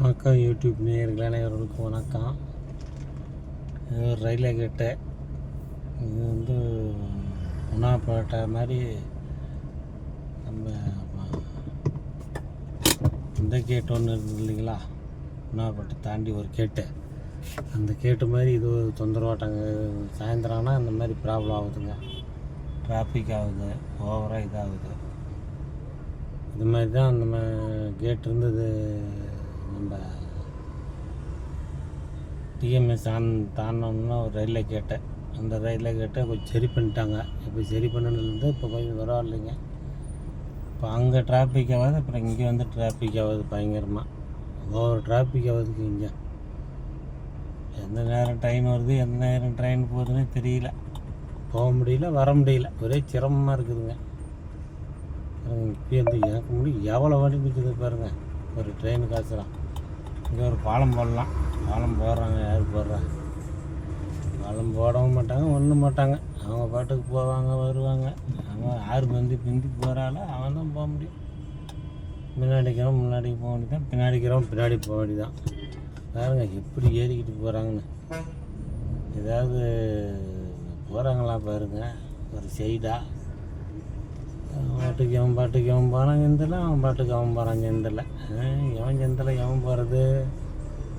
வணக்கம் யூடியூப் நேயர்கள் அனைவர்களுக்கும் வணக்கம். இது ஒரு ரயில்வே கேட்டு. இது வந்து உணாப்பேட்டை மாதிரி நம்ம இந்த கேட்டு ஒன்று இருந்தது இல்லைங்களா? உணாப்பேட்டை தாண்டி ஒரு கேட்டு அந்த கேட்டு மாதிரி இது ஒரு தொந்தரவாட்டங்க சாயந்தரம்னா இந்த மாதிரி ப்ராப்ளம் ஆகுதுங்க. டிராஃபிக் ஆகுது ஓவராக இதாகுது. இது மாதிரி தான் அந்த கேட் இருந்தது. நம்ம டிஎம்எஸ் ஆன் தாண்டோம்னா ஒரு ரயில்வே கேட்டேன். அந்த ரயில்வே கேட்டை கொஞ்சம் சரி பண்ணிட்டாங்க. இப்போ சரி பண்ணதுலேருந்து இப்போ கொஞ்சம் பரவாயில்லைங்க. இப்போ அங்கே டிராஃபிக் ஆகாது அப்புறம் இங்கே வந்து டிராஃபிக் ஆகுது பயங்கரமாக ஒவ்வொரு டிராஃபிக் ஆகுதுக்கு இங்கே. எந்த நேரம் ட்ரெயின் வருது எந்த நேரம் ட்ரெயின் போகுதுன்னு தெரியல. போக முடியல வர முடியல. ஒரே சிரமமாக இருக்குதுங்க. இப்போ வந்து எனக்கு முடியும் எவ்வளோ வண்டி நிற்குது பாருங்கள் ஒரு ட்ரெயின் காசுலாம் இங்கே ஒரு பாலம் போடலாம். பாலம் போடுறாங்க யார் போடுறா? பாலம் போடவும் மாட்டாங்க ஒன்றும் மாட்டாங்க. அவங்க பாட்டுக்கு போவாங்க வருவாங்க. அவன் யார் பந்தி பிந்தி போகிறாளோ அவன் தான் போக முடியும். முன்னாடிக்கிறவன் முன்னாடி போக வேண்டியதான் பின்னாடிக்கிறவன் பின்னாடி போக வேண்டியதான் பாருங்க எப்படி ஏறிக்கிட்டு போகிறாங்கன்னு ஏதாவது போகிறாங்களா பாருங்கள் ஒரு சைடாக பாட்டுக்கு எவன் பாட்டுக்கு எவன் போகிறான் செந்தில் அவன் பாட்டுக்கு அவன் போகிறான் செந்தில். எவன் செந்தில் எவன் போகிறது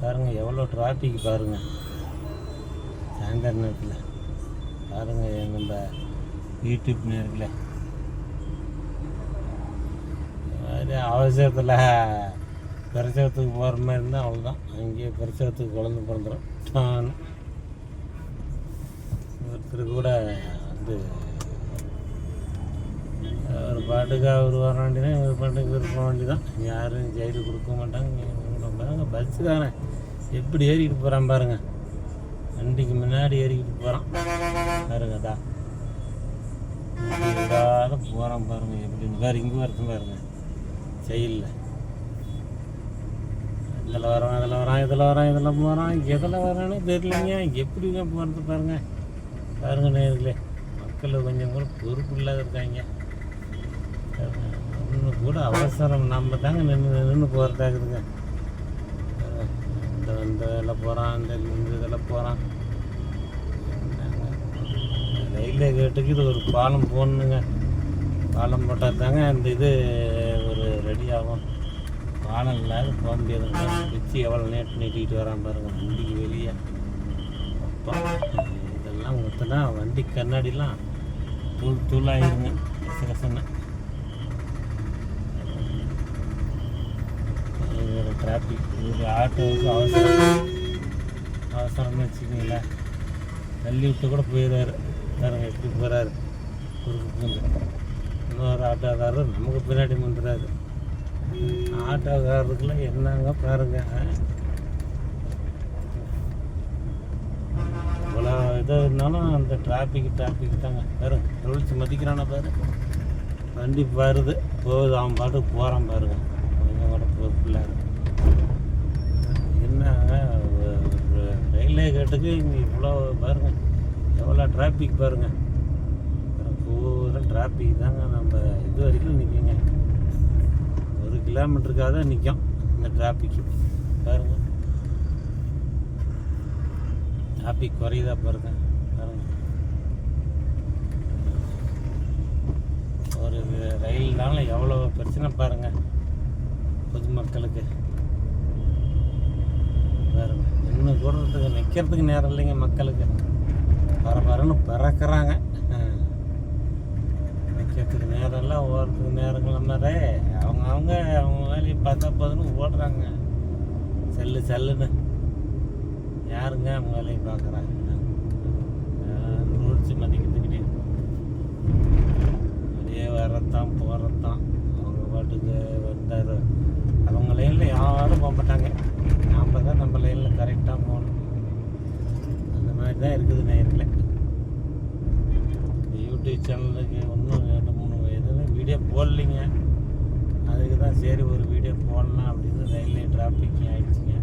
பாருங்கள் எவ்வளோ டிராஃபிக் பாருங்கள் சாயந்தர நேரத்தில் பாருங்கள் நம்ம யூடியூப் நேரத்தில் அவசியத்தில் அவசரத்தில் பிரசவத்துக்கு போகிற மாதிரி இருந்தால் அவ்வளோதான் அங்கேயே பிரசவத்துக்கு குழந்தை பிறந்துடும் ஒருத்தர் கூட வந்து ஒரு பாட்டுக்கு அவர் வர வேண்டியதான் இவர் பாட்டுக்கு இவர் போக வேண்டியதான் யாரும் ஜெயிலு கொடுக்க மாட்டாங்க பாருங்க பஸ்ஸு தானே. எப்படி ஏறிக்கிட்டு போகிறான் பாருங்க. வண்டிக்கு முன்னாடி ஏறிக்கிட்டு போகிறான் பாருங்கதா இல்லாத போகிறான் பாருங்க எப்படின்னு. பாரு இங்கே வரட்டும் பாருங்க. செயலில் இதில் வரான் அதில் வரான் இதில் வரான் இதில் போகிறான் எதில் வரானே தெரியலைங்க. எப்படிங்க போகிறது பாருங்க. பாருங்க நேரில். மக்கள் கொஞ்சம் கூட பொறுப்பு இல்லாத இருக்காங்க. ஒன்று கூட அவசரம். நம்ம தாங்க நின்று நின்று போகிறதாக்குதுங்க இந்த இந்த இதில் போகிறான் இந்த இந்த இதில் போகிறான் ரயில்வே கேட்டுக்கு இது ஒரு பாலம் போடணுங்க. பாலம் போட்டால் தாங்க அந்த இது ஒரு ரெடி ஆகும். பாலம் இல்லாத போக முடியாதுங்க. வச்சு எவ்வளோ நேற்று நீட்டிக்கிட்டு வரான் பாருங்கள் வண்டிக்கு வெளியே. அப்பா இதெல்லாம் ஊற்றுனா வண்டி கண்ணாடிலாம் தூள் சின்ன கசகசன்னு ஒரு டிராஃபிக் ஒரு ஆட்டோவுக்கு அவசரம். அவசரம்னு வச்சுக்கோங்களேன். தள்ளி விட்டு கூட போயிடுறாரு பாருங்க எப்படி போகிறாரு குறுக்கு பூந்து இன்னொரு ஆட்டோக்காரர் நமக்கு பின்னாடி வந்துடுறாரு ஆட்டோக்காரருக்குலாம் என்னங்க பாருங்க இவ்வளோ இதாக இருந்தாலும் அந்த டிராஃபிக் டிராஃபிக் தாங்க. பாருங்க ரூல்ஸ் மதிக்கிறானா பாரு. வண்டி வருது போகுது அவன் பாட்டுக்கு போகிறான் பாருங்க. கொஞ்சம் கூட பொறுப்பில்ல என்ன ரயில்வே கேட்டுக்கு இங்கே இவ்வளோ பாருங்கள் எவ்வளோ டிராஃபிக் பாருங்க. பூரா டிராஃபிக் தாங்க நம்ம இது வரைக்கும் நிற்குங்க ஒரு கிலோமீட்டருக்காக தான் நிற்கும் இந்த டிராஃபிக்கு பாருங்க. டிராஃபிக் குறையுதா பாருங்க. பாருங்க. ஒரு ரயில்னால எவ்வளோ பிரச்சனை பாருங்க. பொதுமக்களுக்கு. ஒன்று இன்னும் கூடுறதுக்கு நிற்கிறதுக்கு நேரம் இல்லைங்க மக்களுக்கு. பர பரன்னு பிறக்கிறாங்க. நிற்கிறதுக்கு நேரம் இல்லை ஓடுறதுக்கு நேரம் மாதிரி அவங்க அவங்க அவங்க வேலையை பார்த்தா போதுன்னு ஓடுறாங்க. செல்லு செல்லுன்னு. யாருங்க அவங்க வேலையை பார்க்குறாங்க? ரூல்ஸ் மதிக்கிறதுக்கிட்டே அப்படியே வரத்தான் போகிறத்தான் அவங்க பாட்டுக்கு வந்தார். அவங்களே இல்லை யாரும் போக மாட்டாங்க. நாம் தான் நம்ம லைனில் கரெக்டாக போகணும். அந்த மாதிரி தான் இருக்குது நேரில். யூடியூப் சேனலுக்கு ஒன்றும் ரெண்டு மூணு எதுவுமே வீடியோ போடலைங்க. அதுக்கு தான் சரி ஒரு வீடியோ போடலாம் அப்படின்னு ரயில்வே டிராஃபிக் ஆகிடுச்சிங்க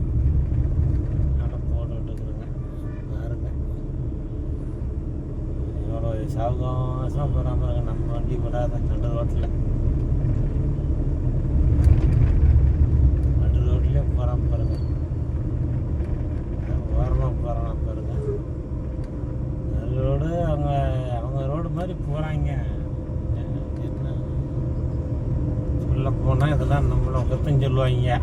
ஆனால் போட்டுருக்குறேங்க பாருங்க. எவ்வளோ சாவகாசமாக போகிறான் நம்ம வண்டி விடாத நடு ரோட்டில் நடு ரோட்லேயே போகிறான் பாருங்க அர்த்தம் சொல்லுவாங்க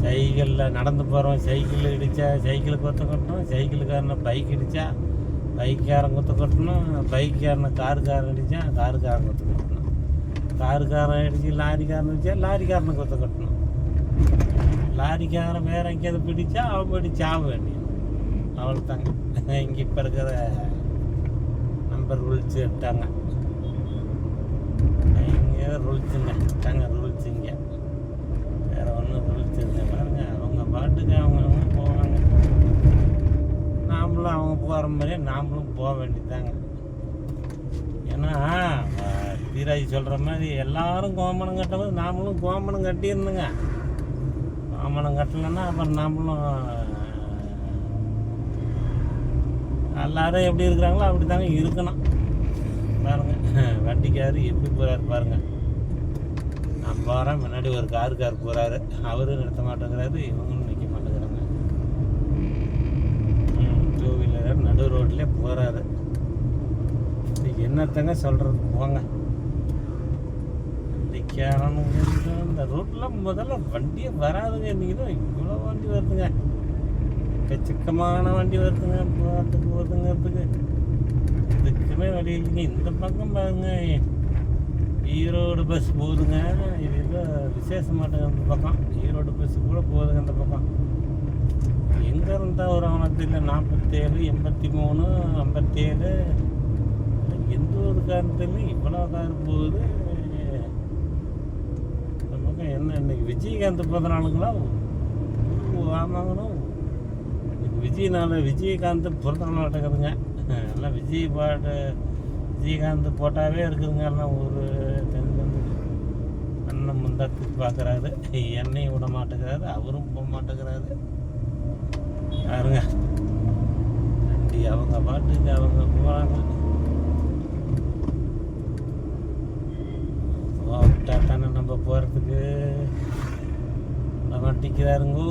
சைக்கிளில் நடந்து போகிறோம் சைக்கிள் இடித்தா சைக்கிளுக்கு கொத்து கட்டணும் சைக்கிளுக்காரனை பைக் இடித்தா பைக்காரன் கொத்து கட்டணும் பைக்காரனை காருக்காரன் அடித்தா காருக்காரன் கொத்து கட்டணும். காருக்காரன் அடித்து லாரிக்காரன் அடித்தா லாரிக்காரனை கொத்து கட்டணும். லாரிக்காரன் வேற எங்கேயாவது பிடிச்சா அவன் போய் சாவ வேண்டியது. அவள் தாங்க இங்கே இப்போ இருக்கிற நம்பர் ரூல்ஸ் விட்டாங்க இங்கே ரூல்ஸுங்க. தாங்க ரூல்ஸுங்க. வேறு ஒன்றும் ரூல்ஸ் இல்லை. பாருங்க அவங்க பாட்டுக்கு அவங்க அவங்க போவாங்க. நாமளும் அவங்க போகிற மாதிரியே நாமளும் போக வேண்டியதாங்க ஏன்னா அஹ், தீராஜ் சொல்கிற மாதிரி எல்லாரும் கோமணம் கட்டும்போது நாமளும் கோமணம் கட்டியிருந்துங்க கோமணம் கட்டலைன்னா அப்புறம் நாமளும் எல்லாரும் எப்படி இருக்கிறாங்களோ அப்படி தாங்க இருக்கணும். வண்டிக்காரு எப்படி போகிறாரு பாருங்க. நான் போகிறேன் முன்னாடி ஒரு காருக்கார் போகிறாரு அவரும் நிறுத்த மாட்டேங்கிறாரு இவங்களும் நிற்க மாட்டேங்கிறாங்க. டூ வீலர் நடு ரோட்லேயே போகிறாரு என்னத்தங்க சொல்கிறது போங்க. வண்டிக்காரனு இந்த ரோட்டில் முதல்ல வண்டியே வராதுங்க இன்றைக்கி தான் இவ்வளோ வண்டி வருதுங்க. எக்கச்சக்கமான வண்டி வருதுங்க. போகிறதுக்கு போகிறதுங்கிறதுக்கு எல்லாமே வழி இல்லைங்க இந்த பக்கம் பாருங்க. ஈரோடு பஸ் போகுதுங்க இது ஏதோ விசேஷமாட்டுங்க அந்த பக்கம். ஈரோடு பஸ் கூட போகுதுங்க அந்த பக்கம். எங்கே இருந்தால் ஒரு அவனுக்கு நாற்பத்தேழு எண்பத்தி மூணு ஐம்பத்தேழு. எந்த ஒரு காரணத்துலையும் இவ்வளோ கார் போகுது. இந்த பக்கம் என்ன? இன்னைக்கு விஜயகாந்த் பிறந்த நாளுங்களா ஆமாங்கணும் இன்னைக்கு விஜய்னால விஜயகாந்த் பிறந்தநாள் நடக்குதுங்க. எல்லாம் விஜய் பாட்டு விஜயகாந்த் போட்டாவே இருக்குதுங்க. எல்லாம் ஒரு தெரிஞ்சு அண்ணன் முந்தாத்துக்கு பார்க்குறாரு. என்னையும் விட மாட்டேங்கிறாரு. அவரும் போக மாட்டேங்கிறாரு. பாருங்க வண்டி அவங்க பாட்டுக்கு அவங்க போகிறாங்க போட்டா தானே நம்ம போகிறதுக்கு மாட்டிக்கிறாருங்கோ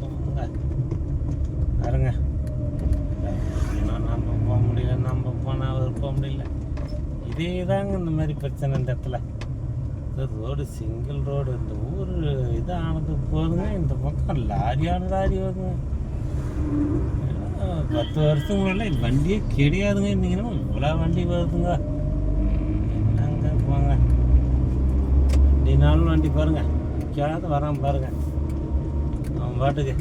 போங்க பாருங்க ஏன்னா நம்ம போக முடியல நம்ம போனால் இல்லை முடியல. இதே தாங்க இந்த மாதிரி பிரச்சனை இந்த இடத்துல. ரோடு சிங்கிள் ரோடு இந்த ஊர் இது ஆனது போதுங்க. இந்த பக்கம் லாரியான லாரி வருங்க. பத்து வருஷம் முன்னாடி வண்டியே கிடையாதுங்க. இன்னைக்கு இவ்வளோ வண்டி வருதுங்க. என்னங்க போங்க. வண்டினாலும் வண்டி பாருங்க. நிற்காத வரான் பாருங்க. அவன் பாட்டுக்கு.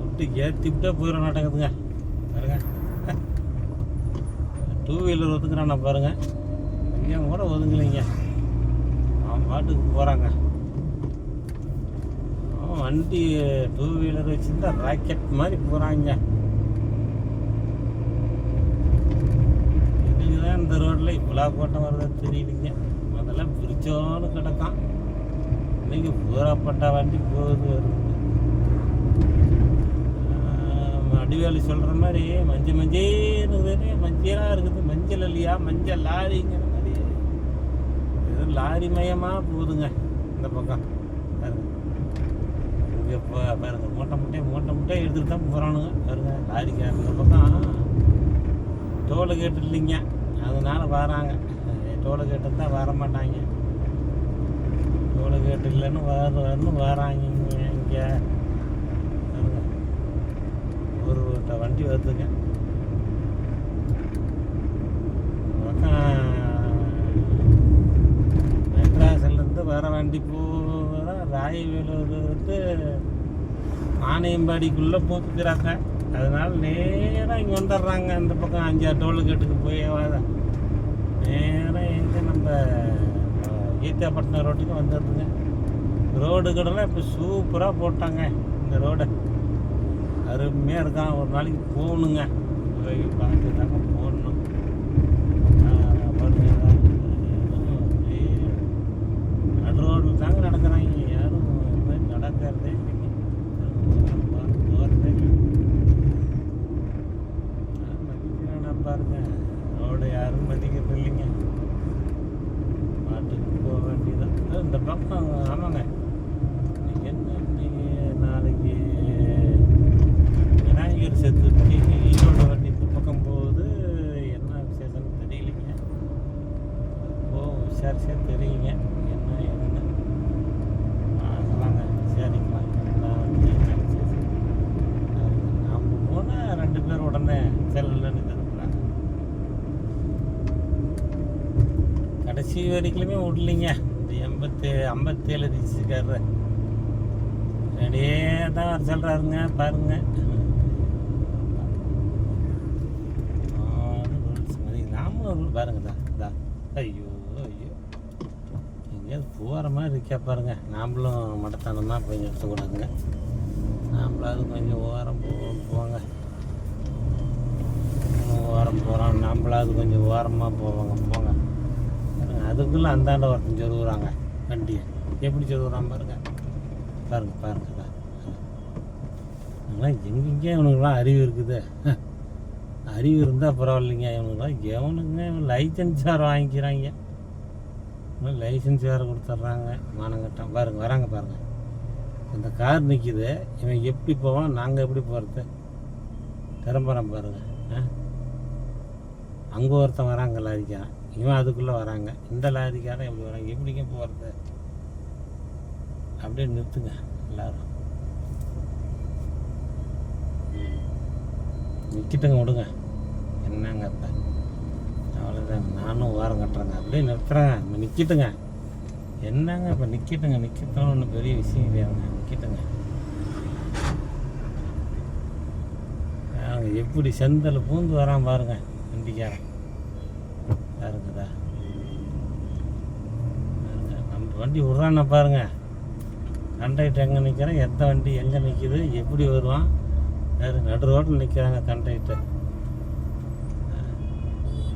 விட்டு ஏற்றி விட்டே போயிட மாட்டேங்குதுங்க பாருங்க டூ வீலர் ஒதுக்குறானா பாருங்க. எங்கேயும் கூட ஒதுங்கலைங்க. அவன் பாட்டுக்கு போகிறாங்க அவன் வண்டி டூ வீலர் வச்சுருந்தா ராக்கெட் மாதிரி போகிறாங்க இதுதான் இந்த ரோட்டில் இவ்வளோ கூட்டம் வருது தெரியலைங்க. முதல்ல பிரிச்சோன்னு கிடக்கான். இன்னைக்கு பூராப்பட்ட வண்டி போகுது வருது. அடிவேலு சொல்கிற மாதிரி மஞ்சள் மஞ்சேன்னு மஞ்சளாக இருக்குது. மஞ்சள் இல்லையா? மஞ்சள் லாரிங்கிற மாதிரி. எதுவும் லாரி மயமாக போகுதுங்க இந்த பக்கம். இங்கே இப்போ பாருங்க. மூட்டை முட்டையை மூட்டை முட்டையை எடுத்துகிட்டு தான் போகிறானுங்க பாருங்க லாரிக்கார இந்த பக்கம். டோலு கேட்டு இல்லைங்க அதனால வராங்க. டோலு கேட்டு தான் வர மாட்டாங்க டோலு கேட்டு இல்லைன்னு வர வராங்க இங்கே. இங்கே ஒரு வண்டி வருதுங்க இந்த பக்கம் மெட்ராஸ்லேருந்து வர வண்டி பூரா வந்து ஆணையம்பாடிக்குள்ளே போக்குக்கிறாங்க அதனால நேராக இங்கே வந்துடுறாங்க. இந்த பக்கம் அஞ்சாறு டோல்கேட்டுக்கு போய் நேராக எங்கே நம்ம ஈத்தாப்பட்டினம் ரோட்டுக்கு வந்துடுதுங்க ரோடு கடலாம் இப்போ சூப்பராக போட்டாங்க. இந்த ரோடை. அருமையாக இருக்கான். ஒரு நாளைக்கு போகணுங்க. பார்த்து தாங்க போடணும் ஆஹ் பாருங்க, அப்படியே நடு ரோட்டில் தாங்க நடக்கிறாங்க யாரும் இந்த மாதிரி நடக்கிறதே இல்லைங்க பார்த்து போகிறதே இல்லை யாரும் மதிக்கிறானா பாருங்க ரோடு யாரும் மதிக்கிறது இல்லைங்க பாட்டுக்கு போக வேண்டியதான் அஹ் இந்த பக்கம் ஆமாங்க இன்னைக்கு என்ன இன்னைக்கு நாளைக்கு விநாயகர் சதுர்த்தி ஈரோடு வண்டி இந்த பக்கம் போகுது என்ன விசேஷம்னு தெரியலைங்க போவோம் தெரியுங்க என்ன ஏதுன்னு வாங்கலாங்க விசாரிக்கலாம் என்ன வந்து என்ன விசேஷம். நாம போனால் ரெண்டு பேர் உடனே செல்லுன்னு திருப்புறாங்க கடைசி வரைக்குமே விடலிங்க. இந்த எண்பத்தி ஐம்பத்தேழு திசுக்காரர் அப்படியே தான் வர சொல்கிறாருங்க பாருங்க. நாமளும் rule பாருங்க தான் இதா ஐயோ ஐயோ. எங்கேயாவது போகிற மாதிரி இருக்கா பாருங்க. நாமளும் மடத்தனமாக கொஞ்சம் எடுத்துக்கூடாதுங்க நாமளாவது கொஞ்சம் ஓரம் போவோம் போங்க. ஓரம் போகிறோம் நம்மளாவது கொஞ்சம் ஓரமாக போவாங்க போங்க. அதுக்குள்ளே அந்தாண்ட ஒருத்தன் சொருகுறாங்க. வண்டியை. எப்படி சொருகுறான் பாருங்க. பாருங்க பாருங்க இதா. அதெல்லாம் எங்கெங்கே இவனுக்குலாம் அறிவு இருக்குது. அறிவு இருந்தால் பரவாயில்லைங்க. இவனுக்குலாம் எவனுங்க லைசன்ஸ் வேறு வாங்கிக்கிறாங்க. லைசன்ஸ் வேறு கொடுத்துட்றாங்க. மானங்கட்டம் பாருங்க வராங்க பாருங்க. இந்த கார் நிற்கிது இவன் எப்படி போவான்? நாங்கள் எப்படி போகிறது திரும்புகிறோம் பாருங்க. ஆ. அங்கே ஒருத்தன் வராங்க லாரிக்கான் இவன் அதுக்குள்ளே வராங்க. இந்த லாரிக்காரன் எப்படி வராங்க எப்படிங்க போகிறது அப்படியே நிறுத்துங்க எல்லாரும். நிற்கிட்டுங்க விடுங்க. என்னங்க இப்போ அவ்வளோதான் நானும் ஓரம் கட்டுறேங்க. அப்படியே நிறுத்துறேங்க. நிற்கிட்டுங்க என்னங்க இப்போ நிற்கிட்டுங்க நிற்கட்டும் ஒன்றும் பெரிய விஷயம் கிடையாதுங்க. நிற்கிட்டுங்க பாருங்க எப்படி செந்தல் பூந்து வரான் பாருங்க வண்டிக்காரன். இருக்குதா? நம்ம வண்டி விட்றான்னு பாருங்க. கண்டக்டர் எங்கே நிற்கிறேன் எந்த வண்டி எங்கே நிற்கிது எப்படி வருவான்? வேறு நடு ரோட்டில் நிற்கிறாங்க கண்டக்டர்.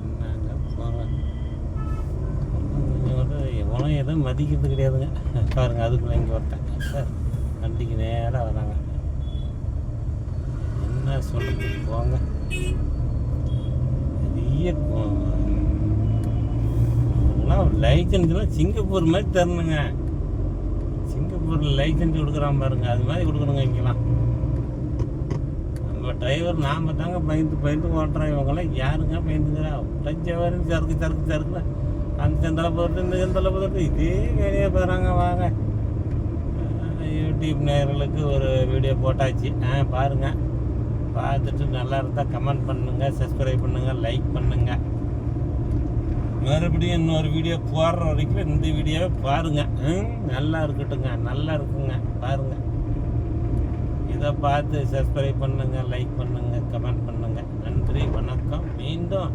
என்னங்க போங்க எவனும் எதுவும் மதிக்கிறது கிடையாதுங்க. பாருங்க அதுக்குள்ள இங்கே ஒருத்தன். சார் வண்டிக்கு நேராக வராங்க. என்ன சொல்றது? போங்க. பெரிய லைசன்ஸ்லாம் சிங்கப்பூர் மாதிரி தரணுங்க. சிங்கப்பூரில் லைசன்ஸ் கொடுக்குறான் பாருங்க. அது மாதிரி கொடுக்கணுங்க இங்கெல்லாம். நம்ம டிரைவர் நாம் தாங்க பயந்து பயந்து ஓட்டுறோம் இவங்கெல்லாம் யாருங்க பயந்துக்கிறா? உடஞ்சவரும் சறுக்கு சறுக்கு சறுக்கு அந்த சந்தில் போட்டு இந்த சந்தில் போட்டு இதே வேலையாக போகிறாங்க வாங்க. யூடியூப் நேயர்களுக்கு ஒரு வீடியோ போட்டாச்சு. ஆ பாருங்கள் பார்த்துட்டு நல்லா இருந்தால் கமெண்ட் பண்ணுங்கள் சப்ஸ்கிரைப் பண்ணுங்கள் லைக் பண்ணுங்கள் மறுபடியும் இன்னொரு வீடியோ போடுற வரைக்கும் இந்த வீடியோவை பாருங்கள் ம், நல்லா இருக்கட்டுங்க நல்லா இருக்குங்க பாருங்கள் இதை பார்த்து சப்ஸ்கிரைப் பண்ணுங்கள் லைக் பண்ணுங்கள் கமெண்ட் பண்ணுங்கள் நன்றி வணக்கம். மீண்டும்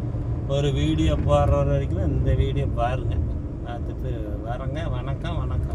ஒரு வீடியோ போடுற வரைக்கும் இந்த வீடியோ பாருங்கள் பார்த்துட்டு வரேங்க. வணக்கம் வணக்கம்.